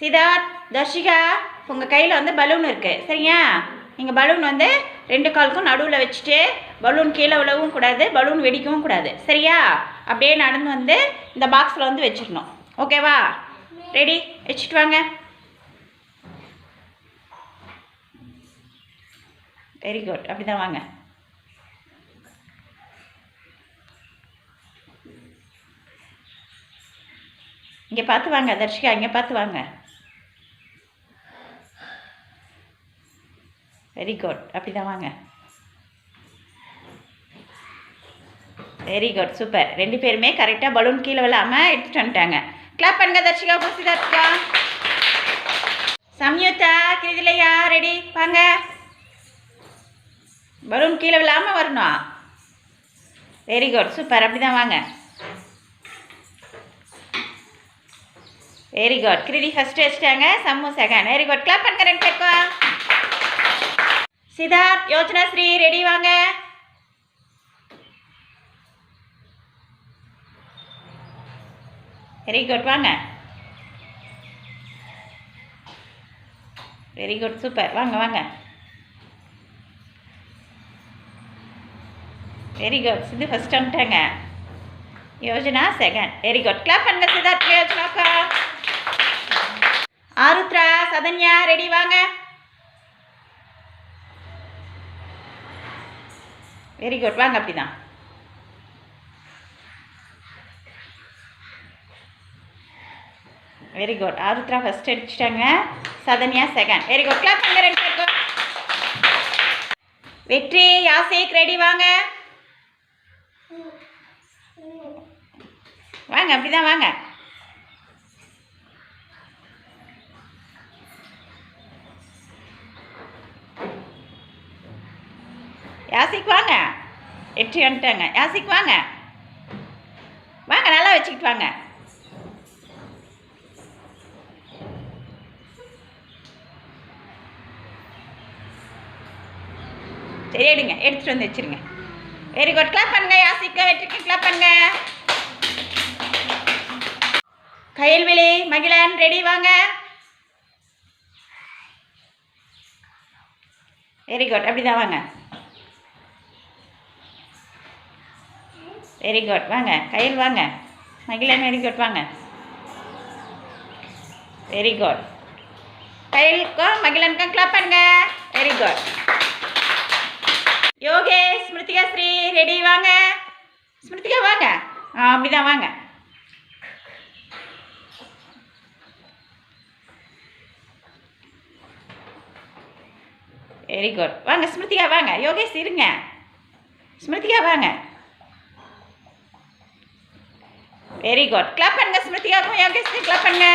சிதார்த் தர்ஷிகா உங்கள் கையில் வந்து பலூன் இருக்குது சரியா? நீங்கள் பலூன் வந்து ரெண்டு காலுக்கும் நடுவில் வச்சுட்டு பலூன் கீழே விழவும் கூடாது பலூன் வெடிக்கவும் கூடாது. சரியா? அப்படியே நடந்து வந்து இந்த பாக்ஸில் வந்து வச்சிடணும். ஓகேவா ரெடி வச்சுட்டு வாங்க. வெரி குட் அப்படி தான் வாங்க. இங்கே பார்த்து வாங்க தர்ஷிகா இங்கே பார்த்து வாங்க. வெரி குட் அப்படி தான் வாங்க. வெரி குட் சூப்பர் ரெண்டு பேருமே கரெக்டாக பலூன் கீழே விழாமல் எடுத்துகிட்டு வந்துட்டாங்க. கிளாப் பண்ணுங்க தர்ஷிகா புரிசுதா இருக்கா சம்யுக்தா கிருதிலையா ரெடி வாங்க. பலூன் கீழே விழாமல் வரணும். வெரி குட் சூப்பர் அப்படி தான் வாங்க. வெரி குட் கிருதி ஃபஸ்ட்டு வச்சுட்டாங்க. Sammu second very good clap பண்ணுங்க ரெண்டு பேருக்கும். சிதார்த் யோஜனா ஸ்ரீ ரெடி வாங்க. வெரி குட் வாங்க. வெரி குட் சூப்பர் வாங்க வாங்க. வெரி குட் சிந்து ஃபஸ்ட் வந்துட்டாங்க Yojana second very good clap பண்ணுங்க சிதார்த் யோஜனாக்கா ஆருத்ரா சதன்யா ரெடி வாங்க. வெரி குட் வாங்க அப்படிதான் வெரி குட் ஆருத்ரா ஃபர்ஸ்ட் அடிச்சிட்டாங்க. Sathanya second very good clap பண்ணுங்க ரெண்டு பேருக்கும். வெற்றி யாசேக் ரெடி வாங்க. வாங்க அப்படிதான் வாங்க. யாசிக்கு வாங்க எட்டி வந்துட்டாங்க. யாசிக்கு வாங்க வாங்க நல்லா வச்சுக்கிட்டு வாங்க. சரி எடுங்க. எடுத்துட்டு வந்து வச்சிருங்க. வெரி குட் கிளாப் பண்ணுங்க யாசிக்க. வெற்றிக்கு கிளாப் பண்ணுங்க. கயல்விழி மகிழன் ரெடி வாங்க. வெரி குட் அப்படிதான் வாங்க. வெரி குட் வாங்க கையில் வாங்க. மகிழன் வெரி குட் வாங்க. வெரி குட் கையிலுக்கும் மகிழனுக்கும் கிளாப் பண்ணுங்க. Very good Yogesh Smrithika Sri ready வாங்க. ஸ்மிருதிகா வாங்க. ஆ அப்படிதான் வாங்க. வெரி குட் வாங்க ஸ்மிருதிகா வாங்க. யோகேஷ் இருங்க. ஸ்மிருதிகா வாங்க. வெரி குட் கிளப் பண்ணுங்க ஸ்மிருதிகாக்கும் யோகேஷ்னு கிளப் பண்ணுங்க.